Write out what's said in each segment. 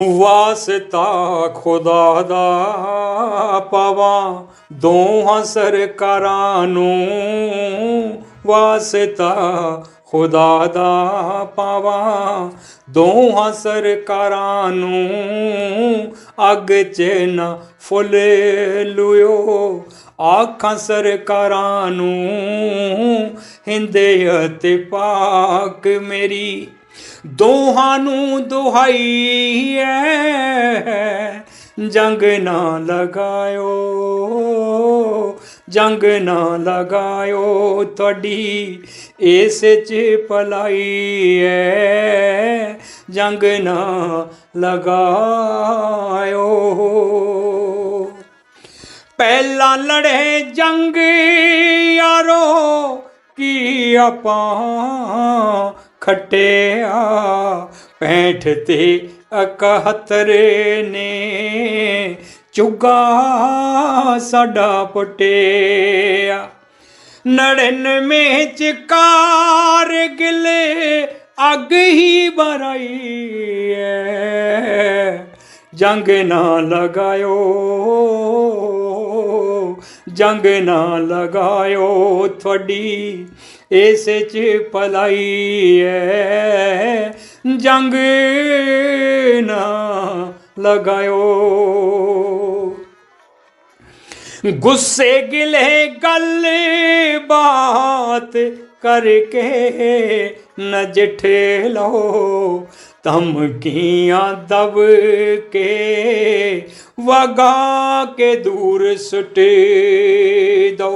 ਵਾਸਤਾ ਖੁਦਾ ਦਾ ਪਾਵਾਂ, ਦੋਹਾਂ ਸਰਕਾਰਾਂ ਨੂੰ ਵਾਸਤਾ ਖੁਦਾ ਦਾ ਪਾਵਾਂ, ਦੋਹਾਂ ਸਰਕਾਰਾਂ ਨੂੰ ਅੱਗ 'ਚ ਨਾ ਫੁੱਲ ਲਿਓ ਆਖਾਂ ਸਰਕਾਰਾਂ ਨੂੰ ਹਿੰਦੇ ਅਤੇ ਪਾਕ ਮੇਰੀ ਦੋਹਾਂ ਨੂੰ ਦੁਹਾਈ ਐ ਜੰਗ ਨਾ ਲਗਾਇਓ, ਜੰਗ ਨਾ ਲਗਾਇਓ, ਤੁਹਾਡੀ ਇਸ ਚ ਭਲਾਈ ਐ ਜੰਗ ਨਾ ਲਗਾਇਓ। ਪਹਿਲਾਂ ਲੜੇ ਜੰਗ, ਯਾਰੋ, ਕੀ ਆਪਾਂ ਖਟਿਆ 65 ਤੇ 71 ਨੇ। ਚੁਗਾ ਸਾਡਾ ਪਟਿਆ। ਨੜਿਨਵੇਂ ਚ ਕਾਰਗਿਲੇ ਅੱਗ ਹੀ ਬਰਾਈ ਐ। ਜੰਗ ਨਾ ਲਗਾਇਓ ਜੰਗ ਨਾ ਲਗਾਇਓ ਤੁਹਾਡੀ, ਇਸ ਚ ਭਲਾਈ ਐ। ਜੰਗ ਨਾ ਲਗਾਇਓ। ਗੁੱਸੇ ਗਿਲੇ ਗੱਲ ਬਾਤ ਕਰਕੇ ਨਜਠੇ ਲੋ ਧਮਕੀਆਂ ਦਬ ਕੇ ਵਗਾ ਕੇ ਦੂਰ ਸੁੱਟ ਦੋ।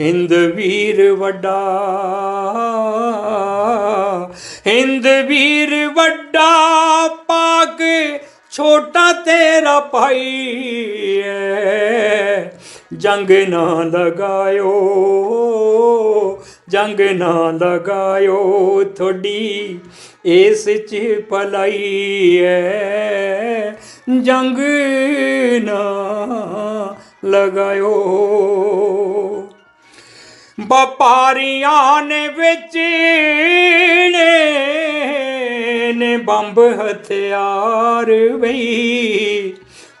ਹਿੰਦ ਵੀਰ ਵੱਡਾ, ਹਿੰਦ ਵੀਰ ਵੱਡਾ ਪਾਕ ਛੋਟਾ ਤੇਰਾ ਭਾਈ ਹੈ ਜੰਗ ਨਾ ਲਗਾਇਓ ਜੰਗ ਨਾ ਲਗਾਇਓ ਥੋੜੀ ਇਸ ਚ ਭਲਾਈ ਐ। ਜੰਗ ਨਾ ਲਗਾਇਓ। ਵਪਾਰੀਆਂ ਨੇ ਵਿੱਚ ਨੇ ਬੰਬ ਹਥਿਆਰ ਵਈ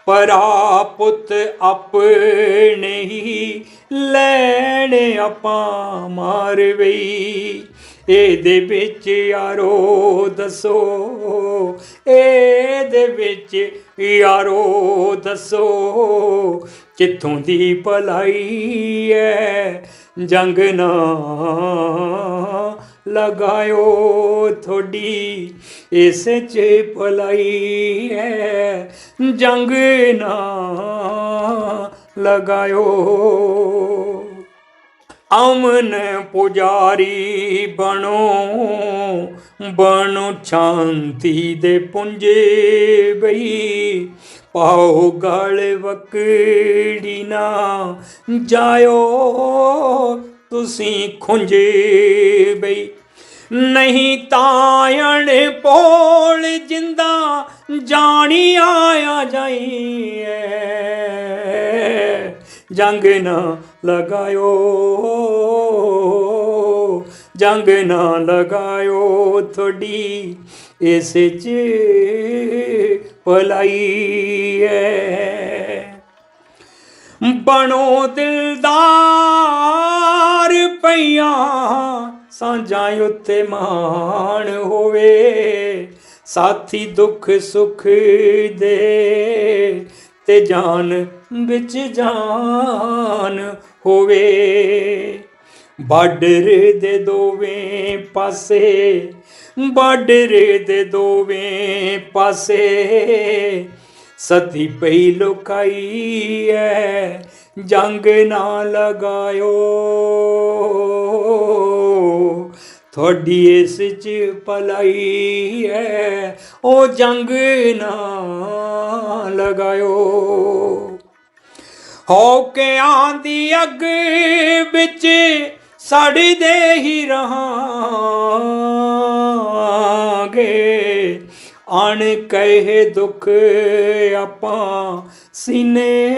ਪਰਾ ਪੁੱਤ ਆਪਣੇ ਹੀ ਲੈਣੇ ਆਪਾਂ ਮਾਰ ਵਈ। ਇਹਦੇ ਵਿੱਚ ਯਾਰੋ ਦੱਸੋ, ਇਹਦੇ ਵਿੱਚ ਯਾਰੋ ਦੱਸੋ, ਕਿੱਥੋਂ ਦੀ ਭਲਾਈ ਐ ਜੰਗ ਨਾ ਲਗਾਇਓ ਥੋੜੀ ਇਸ ਚ ਭਲਾਈ ਹੈ। ਜੰਗ ਨਾ ਲਗਾਇਓ। ਅਮਨ ਪੁਜਾਰੀ ਬਣੋ ਬਣੋ ਸ਼ਾਂਤੀ ਦੇ ਪੁੰਜੇ ਬਈ। ਪਾਓ ਗਲ ਵਕੜੀ ਨਾ ਜਾਇਓ। ਤੁਸੀਂ ਖੁੰਝੇ ਬਈ। ਨਹੀਂ ਤਾਂ ਪੋਲ ਜਿੰਦਾ ਜਾਣੀ ਆਇਆ ਜਾਈਏ ਜੰਗ ਨਾ ਲਗਾਇਓ। ਜੰਗ ਨਾ ਲਗਾਇਓ ਥੋੜੀ ਇਸ ਚ ਭਲਾਈ ਹੈ ਬਣੋ ਦਿਲਦਾਰ ਪਈਆਂ ਸਾਂਝਾਂ ਉੱਤੇ ਮਾਣ ਹੋਵੇ। ਸਾਥੀ ਦੁੱਖ ਸੁਖ ਦੇ ਤੇ ਜਾਨ ਵਿੱਚ ਜਾਨ ਹੋਵੇ। ਬਾਰਡਰ ਦੇ ਦੋਵੇਂ ਪਾਸੇ ਬਾਰਡਰ ਦੇ ਦੋਵੇਂ ਪਾਸੇ। ਸਦੀ ਪਈ ਲੁਕਾਈ ਐ, ਜੰਗ ਨਾ ਲਗਾਇਓ। ਤੁਹਾਡੀ ਇਸ ਚ ਭਲਾਈ ਹੈ। ਉਹ ਜੰਗ ਨਾ ਲਗਾਇਓ। ਹੋ ਕੇ ਆਂਦੀ ਅੱਗ ਵਿੱਚ ਸੜਦੇ ਹੀ ਰਹਾਂਗੇ। ਅਣ ਕਹੇ ਦੁੱਖ ਆਪਾਂ ਸੀਨੇ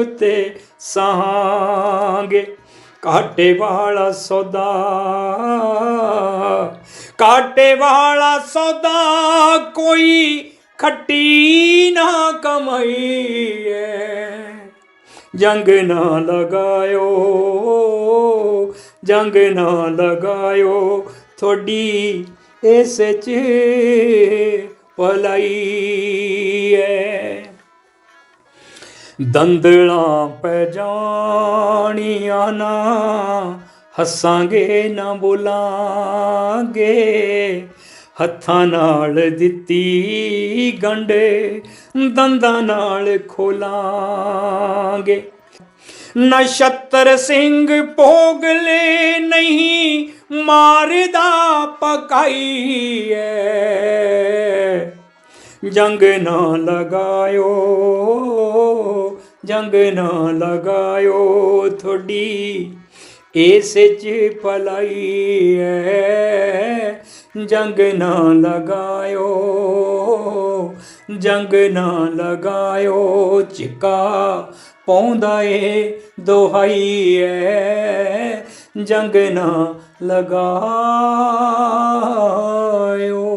ਉੱਤੇ ਸਹਾਂਗੇ। ਕਾਟੇ ਵਾਲਾ ਸੌਦਾ ਕਾਟੇ ਵਾਲਾ ਸੌਦਾ ਕੋਈ ਖੱਟੀ ਨਾ ਕਮਾਈ ਐ ਜੰਗ ਨਾ ਲਗਾਇਓ, ਜੰਗ ਨਾ ਲਗਾਇਓ ਤੁਹਾਡੀ ਇਸ ਚ ਭਲਾਈ ਹੈ। ਦੰਦਲਾਂ ਪੈ ਜਾਣੀਆਂ ਨਾ, ਹੱਸਾਂਗੇ ਨਾ ਬੋਲਾਂਗੇ। ਹੱਥਾਂ ਨਾਲ ਦਿੱਤੀ ਗੰਢੇ, ਦੰਦਾਂ ਨਾਲ ਖੋਲਾਂਗੇ। ਨਛੱਤਰ ਸਿੰਘ ਭੋਗਲੇ ਨਹੀਂ, ਮਾਰਦਾ ਪਕਾਈ ਐ ਜੰਗ ਨਾ ਲਗਾਇਓ। ਜੰਗ ਨਾ ਲਗਾਇਓ ਥੋੜੀ ਇਸ ਚ ਭਲਾਈ ਐ। ਜੰਗ ਨਾ ਲਗਾਇਓ, ਜੰਗ ਨਾ ਲਗਾਇਓ, ਚਿਕਾ ਪੌਂਦਾ ਏ ਦੁਹਾਈ ਐ। ਜੰਗ ਨਾ ਲਗਾਇਓ।